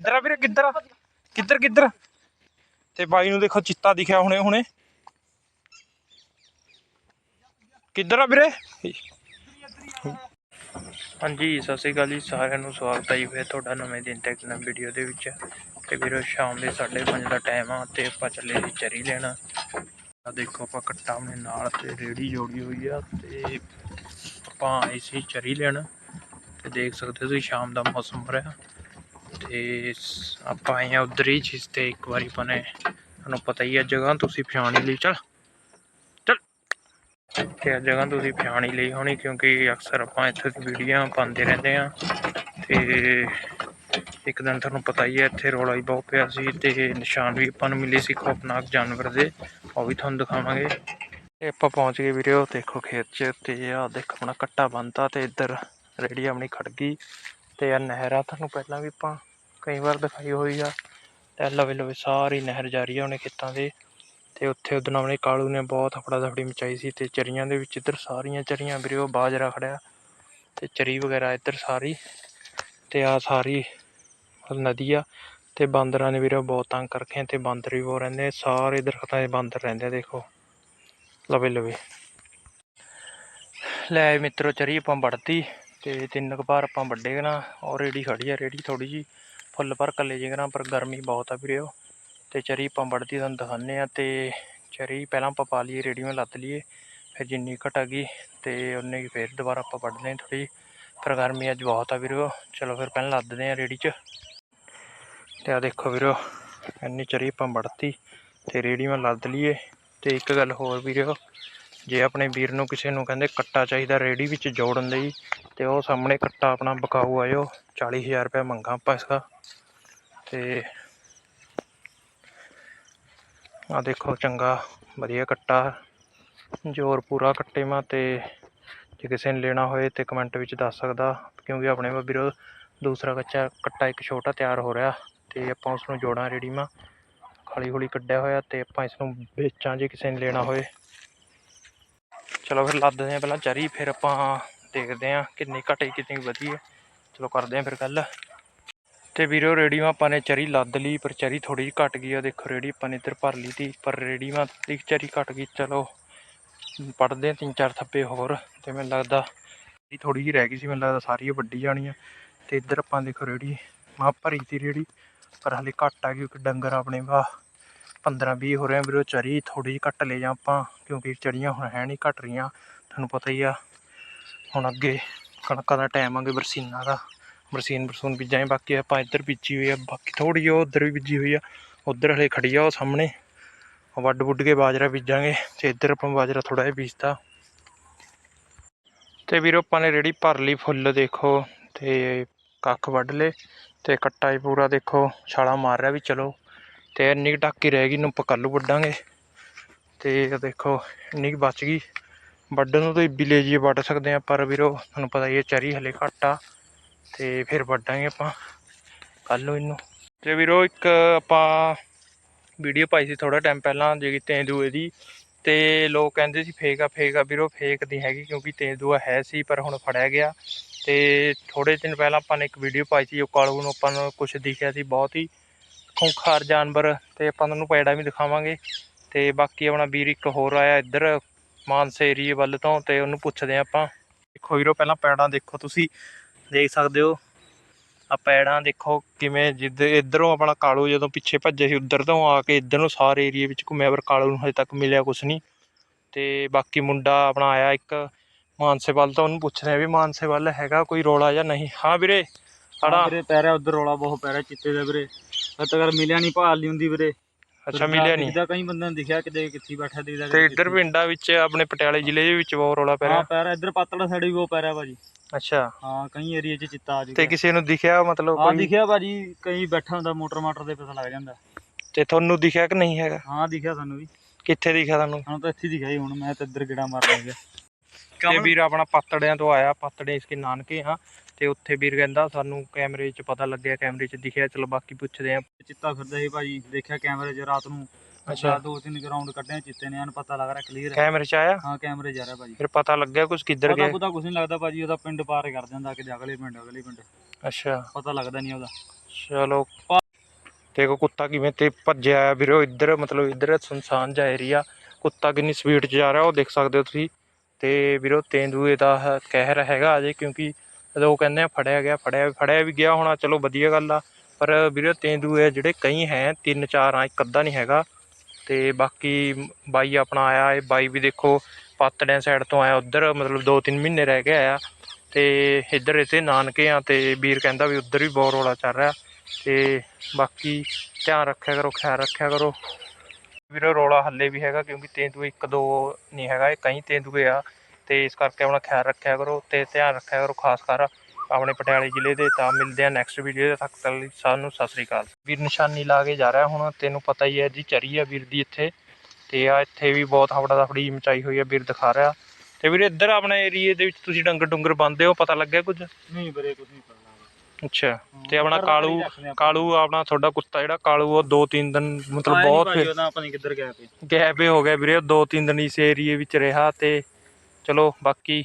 ਕਿੱਧਰ ਆ ਵੀਰੇ ਕਿੱਧਰ ਆ? ਕਿੱਧਰ ਕਿੱਧਰ? ਤੇ ਬਾਈ ਨੂੰ ਦੇਖੋ ਚਿੱਤਾ ਦਿਖਿਆ ਹੁਣੇ ਹੁਣੇ। ਕਿੱਧਰ ਆ ਵੀਰੇ? ਹਾਂਜੀ, ਸਤਿ ਸ਼੍ਰੀ ਅਕਾਲ ਜੀ। ਸਾਰਿਆਂ ਨੂੰ ਸਵਾਗਤ ਹੈ ਜੀ ਫਿਰ ਤੁਹਾਡਾ ਨਵੇਂ ਦਿਨ ਤੇ ਨਵੀਂ ਵੀਡੀਓ ਦੇ ਵਿੱਚ। ਤੇ ਵੀਰੋ, ਸ਼ਾਮ ਦੇ 5:30 ਦਾ ਟਾਈਮ ਆ ਤੇ ਆਪਾਂ ਚੱਲੇ ਜੀ ਚਰੀ ਲੈਣਾ। ਆ ਦੇਖੋ ਆਪਾਂ ਕੱਟਾ ਆਪਣੇ ਨਾਲ ਤੇ ਰੇੜੀ ਜੋੜੀ ਹੋਈ ਆ ਤੇ ਆਪਾਂ ਆਏ ਸੀ ਚਰੀ ਲੈਣ। ਤੇ ਦੇਖ ਸਕਦੇ ਹੋ ਤੁਸੀਂ ਸ਼ਾਮ ਦਾ ਮੌਸਮ ਹੋ ਰਿਹਾ। ਤੇ ਆਪਾਂ ਆਏ ਆ ਉਧਰ ਹੀ, ਜਿਸ ਤੇ ਇੱਕ ਵਾਰੀ ਪਨੇ ਤੁਹਾਨੂੰ ਪਤਾ ਹੀ ਆ ਜਗ੍ਹਾ, ਤੁਸੀਂ ਪਛਾਣ ਹੀ ਲਈ। ਚਲ ਚਲ। ਤੇ ਇਹ ਜਗ੍ਹਾ ਤੁਸੀਂ ਪਛਾਣ ਹੀ ਲਈ ਹੋਣੀ, ਕਿਉਂਕਿ ਅਕਸਰ ਆਪਾਂ ਇੱਥੇ ਦੀ ਵੀਡੀਓ ਪਾਉਂਦੇ ਰਹਿੰਦੇ ਆ ਤੇ ਇੱਕ ਦਿਨ ਤੁਹਾਨੂੰ ਪਤਾ ਹੀ ਹੈ ਇੱਥੇ ਰੌਲਾ ਹੀ ਬਹੁਤ ਪਿਆ ਸੀ ਤੇ ਨਿਸ਼ਾਨ ਵੀ ਆਪਾਂ ਨੂੰ ਮਿਲੇ ਸੀ ਖੌਫਨਾਕ ਜਾਨਵਰ ਦੇ। ਉਹ ਵੀ ਤੁਹਾਨੂੰ ਦਿਖਾਵਾਂਗੇ। ਤੇ ਆਪਾਂ ਪਹੁੰਚ ਗਏ ਵੀਰੇ ਉਹ ਦੇਖੋ ਖੇਤ 'ਚ ਤੇ ਆਹ ਦੇਖੋ, ਆਪਣਾ ਕੱਟਾ ਬੰਨਤਾ ਤੇ ਇੱਧਰ ਰੇੜੀ ਆਪਣੀ ਖੜ ਗਈ। ਤੇ ਆ ਨਹਿਰ ਆ ਤੁਹਾਨੂੰ ਪਹਿਲਾਂ ਵੀ ਆਪਾਂ ਕਈ ਵਾਰ ਦਿਖਾਈ ਹੋਈ ਆ ਤੇ ਲਵੇ ਲਵੇ ਸਾਰੀ ਨਹਿਰ ਜਾ ਰਹੀ ਆ ਉਹਨੇ ਖੇਤਾਂ ਦੇ ਤੇ ਉੱਥੇ ਉਦਣ ਆਪਣੇ ਕਾਲੂ ਨੇ ਬਹੁਤ ਹਫੜਾ ਦਫੜੀ ਮਚਾਈ ਸੀ ਤੇ ਚਰੀਆਂ ਦੇ ਵਿੱਚ ਇੱਧਰ ਸਾਰੀਆਂ ਚਰੀਆਂ ਵੀਰੇ ਉਹ ਬਾਜਰਾ ਖੜਿਆ ਤੇ ਚਰੀ ਵਗੈਰਾ ਇੱਧਰ ਸਾਰੀ ਤੇ ਆ ਸਾਰੀ ਨਦੀ ਆ ਤੇ ਬਾਂਦਰਾਂ ਨੇ ਵੀਰੇ ਬਹੁਤ ਤੰਗ ਕਰਕੇ ਰੱਖੇ ਤੇ ਬਾਂਦਰ ਵੀ ਬਹੁਤ ਰਹਿੰਦੇ ਸਾਰੇ ਦਰਖਤਾਂ 'ਚ ਬਾਂਦਰ ਰਹਿੰਦੇ ਆ, ਦੇਖੋ। ਲਵੇ ਲਵੇ। ਲੈ ਮਿੱਤਰੋ, ਚਰੀ ਆਪਾਂ ਵੜਤੀ ਤੇ ਤਿੰਨ ਕੁ ਵਾਰ ਆਪਾਂ ਵੱਡੇ ਨਾ ਔਰ ਰੇੜੀ ਖੜੀ ਆ, ਰੇੜੀ ਥੋੜੀ ਜੀ ਫੁੱਲ ਭਰ ਕੱਲੇ ਜੇ ਪਰ ਗਰਮੀ ਬਹੁਤ ਆ ਵੀਰੇ ਉਹ। ਤੇ ਚਰੀ ਆਪਾਂ ਵੜਦੀ ਤੁਹਾਨੂੰ ਦਿਖਾਉਂਦੇ ਆ ਤੇ ਚਰੀ ਪਹਿਲਾਂ ਆਪਾਂ ਪਾ ਲਈਏ ਰੇੜੀ ਵਿੱਚ ਲੱਦ ਲਈਏ, ਫਿਰ ਜਿੰਨੀ ਘਟ ਗਈ ਤੇ ਉਨੇ ਹੀ ਫਿਰ ਦੁਬਾਰਾ ਆਪਾਂ ਵੱਢਦੇ ਹਾਂ ਥੋੜੀ ਪਰ ਗਰਮੀ ਅੱਜ ਬਹੁਤ ਆ ਵੀਰੋ ਚਲੋ ਫਿਰ ਪਹਿਲਾਂ ਲੱਦਦੇ ਆ ਰੇੜੀ 'ਚ। ਤੇ ਆ ਦੇਖੋ ਵੀਰੋ ਇੰਨੀ ਚਰੀ ਆਪਾਂ ਵੜਤੀ ਤੇ ਰੇੜੀ ਵਿੱਚ ਲੱਦ ਲਈਏ। ਤੇ ਇੱਕ ਗੱਲ ਹੋਰ ਵੀਰੋ ਜੇ ਆਪਣੇ ਵੀਰ ਨੂੰ ਕਿਸੇ ਨੂੰ ਕਹਿੰਦੇ ਕੱਟਾ ਚਾਹੀਦਾ ਰੇੜੀ ਵਿੱਚ ਜੋੜਨ ਲਈ, ਤੇ ਉਹ ਸਾਹਮਣੇ ਕੱਟਾ ਆਪਣਾ ਬਕਾਊ ਆਇਓ 40000 ਰੁਪਏ ਮੰਗਾ ਆਪਾਂ ਇਸਦਾ ਤੇ ਆ ਦੇਖੋ ਚੰਗਾ, ਵਧੀਆ ਕੱਟਾ, ਜ਼ੋਰ ਪੂਰਾ ਕੱਟੇ ਮਾ, ਤੇ ਜੇ ਕਿਸੇ ਨੇ ਲੈਣਾ ਹੋਏ ਤੇ ਕਮੈਂਟ ਵਿੱਚ ਦੱਸ ਸਕਦਾ, ਕਿਉਂਕਿ ਆਪਣੇ ਕੋਲ ਵੀਰੋ ਦੂਸਰਾ ਕੱਚਾ ਕੱਟਾ ਇੱਕ ਛੋਟਾ ਤਿਆਰ ਹੋ ਰਿਹਾ, ਤੇ ਆਪਾਂ ਉਸ ਨੂੰ ਜੋੜਾਂ ਰੇੜੀ ਮਾ ਖਾਲੀ ਹੌਲੀ ਕੱਢਿਆ ਹੋਇਆ, ਤੇ ਆਪਾਂ ਇਸ ਨੂੰ ਵੇਚਾਂ ਜੇ ਕਿਸੇ ਨੇ ਲੈਣਾ ਹੋਏ। ਚਲੋ ਫਿਰ ਲੱਦਦੇ ਹਾਂ ਪਹਿਲਾਂ ਚਰੀ, ਫਿਰ ਆਪਾਂ ਦੇਖਦੇ ਹਾਂ ਕਿੰਨੀ ਘਟੇ ਕਿੰਨੀ ਵਧੀ ਹੈ। ਚਲੋ ਕਰਦੇ ਹਾਂ ਫਿਰ ਗੱਲ। ਤੇ ਵੀਰੋ ਰੇੜੀ ਮਾ ਆਪਾਂ ਨੇ ਚਰੀ ਲੱਦ ਲਈ, ਪਰ ਚਰੀ ਥੋੜੀ ਜਿਹੀ ਘਟ ਗਈ ਆ। ਦੇਖੋ ਰੇੜੀ ਆਪਾਂ ਨੇ ਇੱਧਰ ਭਰ ਲਈ ਤੀ ਪਰ ਰੇੜੀ ਮਾ ਦੀ ਚਰੀ ਘਟ ਗਈ। ਚਲੋ ਪੜਦੇ ਤਿੰਨ ਚਾਰ ਥੱਪੇ ਹੋਰ, ਤੇ ਮੈਨੂੰ ਲੱਗਦਾ ਇਹ ਥੋੜੀ ਜਿਹੀ ਰਹਿ ਗਈ ਸੀ, ਮੈਨੂੰ ਲੱਗਦਾ ਸਾਰੀ ਵੱਡੀ ਜਾਣੀ ਆ ਤੇ ਇੱਧਰ ਆਪਾਂ ਦੇਖੋ ਰੇੜੀ ਮਾ ਭਰੀ ਤੀ ਰੇੜੀ ਪਰ ਹਲੇ ਘੱਟ ਆ ਕਿਉਂਕਿ ਡੰਗਰ ਆਪਣੇ ਵਾ 15 20 ਹੋ ਰਹੇ ਆ ਵੀਰੋ, ਚਰੀ ਥੋੜੀ ਜਿਹੀ ਘੱਟ ਲੈ ਜਾ ਆਪਾਂ, ਕਿਉਂਕਿ ਚਰੀਆਂ ਹੁਣ ਹੈ ਨਹੀਂ ਘਟ ਰਹੀਆਂ। ਤੁਹਾਨੂੰ ਪਤਾ ਹੀ ਆ, ਹੁਣ ਅੱਗੇ ਕਣਕਾਂ ਦਾ ਟਾਈਮ ਆਗੇ ਬਰਸੀਨਾ ਦਾ, ਬਰਸੀਨ ਬਰਸੂਨ ਬੀਜਾਂਗੇ ਬਾਕੀ ਆਪਾਂ ਇੱਧਰ ਬੀਜੀ ਹੋਈ ਆ, ਬਾਕੀ ਥੋੜੀ ਜਿਹੀ ਉੱਧਰ ਵੀ ਬੀਜੀ ਹੋਈ ਆ, ਉੱਧਰ ਹਲੇ ਖੜੀ ਆ ਉਹ ਸਾਹਮਣੇ। ਵੱਡ ਵੁੱਡ ਕੇ ਬਾਜਰਾ ਬੀਜਾਂਗੇ, ਤੇ ਇੱਧਰ ਆਪਾਂ ਬਾਜਰਾ ਥੋੜਾ ਜਿਹਾ ਬੀਜਤਾ। ਤੇ ਵੀਰੋ, ਆਪਾਂ ਨੇ ਰੇੜੀ ਭਰ ਲਈ ਫੁੱਲ, ਦੇਖੋ, ਤੇ ਕੱਖ ਵੱਢ ਲਏ, ਤੇ ਕੱਟਾ ਹੀ ਪੂਰਾ, ਦੇਖੋ, ਛਾਲਾ ਮਾਰ ਰਿਹਾ ਵੀ ਚਲੋ। ਤੇ ਇੰਨੀ ਕੁ ਟਾਕੀ ਰਹਿ ਗਈ ਇਹਨੂੰ ਆਪਾਂ ਕੱਲ੍ਹ ਨੂੰ ਵੱਢਾਂਗੇ। ਤੇ ਇਹ ਦੇਖੋ, ਇੰਨੀ ਕੁ ਬਚ ਗਈ। ਵੱਢਣ ਨੂੰ ਤਾਂ ਇੱਬੀ ਲੈ ਵੱਢ ਸਕਦੇ ਆ ਪਰ ਵੀਰੋ। ਤੁਹਾਨੂੰ ਪਤਾ ਹੀ ਹੈ, ਚਰੀ ਹਲੇ ਘੱਟ ਆ। ਤੇ ਫਿਰ ਵੱਢਾਂਗੇ ਆਪਾਂ ਕੱਲ੍ਹ ਨੂੰ ਇਹਨੂੰ। ਤੇ ਵੀਰੋ, ਇੱਕ ਆਪਾਂ ਵੀਡੀਓ ਪਾਈ ਸੀ ਥੋੜਾ ਟਾਈਮ ਪਹਿਲਾਂ, ਜਿਹੜੀ ਤੇਂਦੂਏ ਦੀ। ਤੇ ਲੋਕ ਕਹਿੰਦੇ ਸੀ, ਫੇਕ ਆ ਫੇਕ ਆ। ਵੀਰੋ, ਫੇਕ ਨਹੀਂ ਹੈਗੀ, ਕਿਉਂਕਿ ਤੇਂਦੂਆ ਹੈ ਸੀ, ਪਰ ਹੁਣ ਫੜਿਆ ਗਿਆ। ਤੇ ਥੋੜੇ ਦਿਨ ਪਹਿਲਾਂ ਆਪਾਂ ਨੇ ਇੱਕ ਵੀਡੀਓ ਪਾਈ ਸੀ, ਉਹ ਕਾਲੂ ਨੂੰ ਆਪਾਂ ਨੂੰ ਕੁਝ ਦਿਖਿਆ ਸੀ, ਬਹੁਤ ਹੀ। ਖੂੰਖਾਰ ਜਾਨਵਰ ਤੇ ਆਪਾਂ ਤੁਹਾਨੂੰ ਪੈੜਾ ਵੀ ਦਿਖਾਵਾਂਗੇ। ਤੇ ਬਾਕੀ ਆਪਣਾ ਵੀਰ ਇੱਕ ਹੋਰ ਆਇਆ ਇੱਧਰ, ਮਾਨਸੇ ਏਰੀਏ ਵੱਲ ਤੋਂ, ਤੇ ਉਹਨੂੰ ਪੁੱਛਦੇ ਹਾਂ ਆਪਾਂ। ਦੇਖੋ ਹੀਰੋ ਪਹਿਲਾਂ ਪੈੜਾਂ ਦੇਖੋ ਤੁਸੀਂ। ਦੇਖ ਸਕਦੇ ਹੋ ਆ ਪੈੜਾਂ ਦੇਖੋ ਕਿਵੇਂ ਜਿੱਦ, ਇਧਰੋਂ ਆਪਣਾ ਕਾਲੂ ਜਦੋਂ ਪਿੱਛੇ ਭੱਜੇ ਸੀ, ਉਧਰ ਤੋਂ ਆ ਕੇ ਇਧਰ ਨੂੰ ਸਾਰੇ ਏਰੀਏ ਵਿੱਚ ਘੁੰਮਿਆ, ਪਰ ਕਾਲੂ ਨੂੰ ਹਜੇ ਤੱਕ ਮਿਲਿਆ ਕੁਛ ਨਹੀਂ। ਤੇ ਬਾਕੀ ਮੁੰਡਾ ਆਪਣਾ ਆਇਆ ਇੱਕ ਮਾਨਸੇ ਵੱਲ ਤੋਂ, ਉਹਨੂੰ ਪੁੱਛ ਰਿਹਾ ਵੀ ਮਾਨਸੇ ਵੱਲ ਹੈਗਾ ਕੋਈ ਰੋਲਾ ਜਾਂ ਨਹੀਂ। ਹਾਂ ਵੀਰੇ ਸਾਡਾ ਵੀਰੇ, ਪੈ ਰਿਹਾ ਉਧਰ ਰੌਲਾ ਬਹੁਤ, ਪੈ ਰਿਹਾ ਚਿੱਤੇ ਦਾ ਵੀਰੇ। ਹਜੇ ਤੱਕ ਮਿਲਿਆ ਨਹੀਂ ਭਾਲ ਨਹੀਂ ਹੁੰਦੀ ਵੀਰੇ। ਅੱਛਾ ਮਿਲਿਆ ਨਹੀਂ ਦਿਖਦਾ ਕਈ ਬੰਦਿਆਂ ਨੂੰ ਦਿਖਿਆ ਕਿਤੇ ਕਿੱਥੇ ਬੈਠਾ ਦਿਖਦਾ ਤੇ ਇੱਧਰ ਪਿੰਡਾਂ ਵਿੱਚ ਆਪਣੇ ਪਟਿਆਲੇ ਜ਼ਿਲ੍ਹੇ ਦੇ ਵਿੱਚ ਬਹੁਤ ਰੋਲਾ ਪੈ ਹਾਂ ਰਿਹਾ ਪੈ ਰਿਹਾ ਇੱਧਰ ਪਾਤੜਾ ਸਾਈਡ ਵੀ ਬਹੁਤ ਪੈ ਰਿਹਾ ਭਾਜੀ। ਅੱਛਾ। ਹਾਂ ਕਈ ਏਰੀਏ 'ਚ ਚਿੱਤਾ ਆ ਤੇ ਕਿਸੇ ਨੂੰ ਦਿਖਿਆ ਮਤਲਬ ਹਾਂ ਕੋਈ? ਦਿਖਿਆ ਭਾਜੀ ਕਈ ਬੈਠਾ ਹੁੰਦਾ ਮੋਟਰ ਮਾਟਰ ਦੇ ਪਤਾ ਲੱਗ ਜਾਂਦਾ। ਤੇ ਤੁਹਾਨੂੰ ਦਿਖਿਆ ਕਿ ਨਹੀਂ ਹੈਗਾ? ਹਾਂ ਦਿਖਿਆ ਸਾਨੂੰ ਵੀ। ਕਿੱਥੇ ਦਿਖਿਆ ਤੁਹਾਨੂੰ? ਸਾਨੂੰ ਤਾਂ ਇੱਥੇ ਹੀ ਦਿਖਿਆ ਜੀ ਹੁਣ ਮੈਂ ਤਾਂ ਇੱਧਰ ਗੇੜਾ ਮਾਰ ਲੱਗ ਗਿਆ ਤੇ ਵੀਰ ਆਪਣਾ ਪਾਤੜਿਆਂ ਤੋਂ ਆਇਆ ਪਾਤੜੇ ਇਸਕੇ ਨਾਨਕੇ ਹਾਂ। ਤੇ ਉੱਥੇ ਵੀਰ ਕਹਿੰਦਾ ਸਾਨੂੰ ਕੈਮਰੇ 'ਚ ਪਤਾ ਲੱਗਿਆ ਕੈਮਰੇ 'ਚ ਦਿਖਿਆ ਚਲੋ ਬਾਕੀ ਪੁੱਛਦੇ ਆ। ਚਿੱਤਾ ਫਿਰਦਾ ਸੀ ਭਾਜੀ ਦੇਖਿਆ ਕੈਮਰੇ 'ਚ ਰਾਤ ਨੂੰ ਅੱਛਾ। ਦੋ ਤਿੰਨ ਗਰਾਊਂਡ ਕੱਢਿਆ ਚਿੱਤੇ ਨੇ ਐਨ ਪਤਾ ਲੱਗ ਰਿਹਾ ਕਲੀਅਰ ਕੈਮਰੇ 'ਚ ਆਇਆ? ਹਾਂ ਕੈਮਰੇ ਜਾ ਰਿਹਾ ਭਾਜੀ ਫਿਰ ਪਤਾ ਲੱਗਿਆ ਕੁਝ ਕਿੱਧਰ ਪਤਾ ਗਿਆ? ਪਤਾ ਕੁਝ ਨਹੀਂ ਲੱਗਦਾ ਭਾਜੀ ਉਹਦਾ ਪਿੰਡ ਪਾਰ ਕਰ ਜਾਂਦਾ ਕਿਤੇ ਅਗਲੇ ਪਿੰਡ ਅਗਲੇ ਪਿੰਡ। ਅੱਛਾ। ਪਤਾ ਲੱਗਦਾ ਨਹੀਂ ਉਹਦਾ। ਚਲੋ। ਦੇਖੋ ਕੁੱਤਾ ਕਿਵੇਂ ਤੇ ਭੱਜਿਆ ਆ ਵੀਰੋ ਇੱਧਰ ਮਤਲਬ ਇੱਧਰ ਸੁਨਸਾਨ ਜਿਹਾ ਏਰੀਆ ਕੁੱਤਾ ਕਿੰਨੀ ਸਪੀਡ 'ਚ ਜਾ ਰਿਹਾ ਉਹ ਦੇਖ ਸਕਦੇ ਹੋ ਤੁਸੀਂ। ਤੇ ਵੀਰੋ ਤੇਂਦੂਏ ਦਾ ਕਹਿਰ ਹੈਗਾ ਅਜੇ ਕਿਉਂਕਿ ਉਹ ਕਹਿੰਦੇ ਆ ਫੜਿਆ ਗਿਆ, ਫੜਿਆ ਫੜਿਆ ਵੀ ਗਿਆ ਹੋਣਾ, ਚਲੋ ਵਧੀਆ ਗੱਲ ਆ। ਪਰ ਵੀਰੋ ਤੇਂਦੂਏ ਜਿਹੜੇ ਕਈ ਹੈ, ਤਿੰਨ ਚਾਰ ਆ, ਇੱਕ ਅੱਧਾ ਨਹੀਂ ਹੈਗਾ। ਤੇ ਬਾਕੀ ਬਾਈ ਆਪਣਾ ਆਇਆ, ਇਹ ਬਾਈ ਵੀ ਦੇਖੋ ਪਾਤੜਿਆਂ ਸਾਈਡ ਤੋਂ ਆਇਆ, ਉਧਰ ਮਤਲਬ 2-3 ਮਹੀਨੇ ਰਹਿ ਕੇ ਆਇਆ। ਤੇ ਇੱਧਰ ਇੱਥੇ ਨਾਨਕੇ ਆ, ਤੇ ਵੀਰ ਕਹਿੰਦਾ ਵੀ ਉਧਰ ਵੀ ਬਹੁਤ ਰੌਲਾ ਚੱਲ ਰਿਹਾ। ਤੇ ਬਾਕੀ ਧਿਆਨ ਰੱਖਿਆ ਕਰੋ, ਖਿਆਲ ਰੱਖਿਆ ਕਰੋ। ਵੀਰੋ ਰੌਲਾ ਹੱਲੇ ਵੀ ਹੈਗਾ, ਕਿਉਂਕਿ ਤੇਂਦੂਏ ਇੱਕ ਦੋ ਨਹੀਂ ਹੈਗਾ, ਇਹ ਕਈ ਤੇਂਦੂਏ ਆ। ਤੇ ਇਸ ਕਰਕੇ ਆਪਣਾ ਖਿਆਲ ਰੱਖਿਆ ਕਰੋ ਤੇ ਧਿਆਨ ਰੱਖਿਆ ਕਰੋ ਖਾਸ ਕਰ ਆਪਣੇ ਪਟਿਆਲੇ ਜ਼ਿਲ੍ਹੇ ਦੇ ਤਾਂ ਮਿਲਦੇ ਆ ਨੈਕਸਟ ਵੀਡੀਓ ਦੇ ਤੱਕ। ਲਈ ਸਾਨੂੰ ਸਤਿ ਸ੍ਰੀ ਅਕਾਲ। ਵੀਰ ਨਿਸ਼ਾਨੀ ਲਾ ਕੇ ਜਾ ਰਿਹਾ ਹੁਣ ਤੈਨੂੰ ਪਤਾ ਹੀ ਹੈ ਇਹਦੀ ਚਰੀ ਆ ਵੀਰ ਦੀ ਇੱਥੇ। ਤੇ ਆ ਇੱਥੇ ਵੀ ਬਹੁਤ ਹਫੜਾ ਦਫੜੀ ਮਚਾਈ ਹੋਈ ਆ ਵੀਰ ਦਿਖਾ ਰਿਹਾ। ਤੇ ਵੀਰ ਇੱਧਰ ਆਪਣੇ ਏਰੀਏ ਦੇ ਵਿੱਚ ਤੁਸੀਂ ਡੰਗਰ ਡੁੰਗਰ ਬੰਦੇ ਹੋ ਪਤਾ ਲੱਗਿਆ ਕੁਝ? ਨਹੀਂ ਵੀਰੇ ਕੁਝ ਨਹੀਂ ਕਰਨਾ ਅੱਛਾ। ਤੇ ਆਪਣਾ ਕਾਲੂ ਕਾਲੂ ਆਪਣਾ ਤੁਹਾਡਾ ਕੁੱਤਾ ਜਿਹੜਾ ਕਾਲੂ ਉਹ ਦੋ ਤਿੰਨ ਦਿਨ ਮਤਲਬ ਬਹੁਤ ਫਿਰ ਉਹਦਾ ਆਪਾਂ ਨਹੀਂ ਕਿੱਧਰ ਗਿਆ ਪਏ ਗੈਪ ਹੀ ਗਿਆ ਵੀਰੇ ਉਹ ਦੋ ਤਿੰਨ ਦਿਨ ਇਸ ਏਰੀਏ ਵਿੱਚ ਰਿਹਾ ਤੇ ਚਲੋ ਬਾਕੀ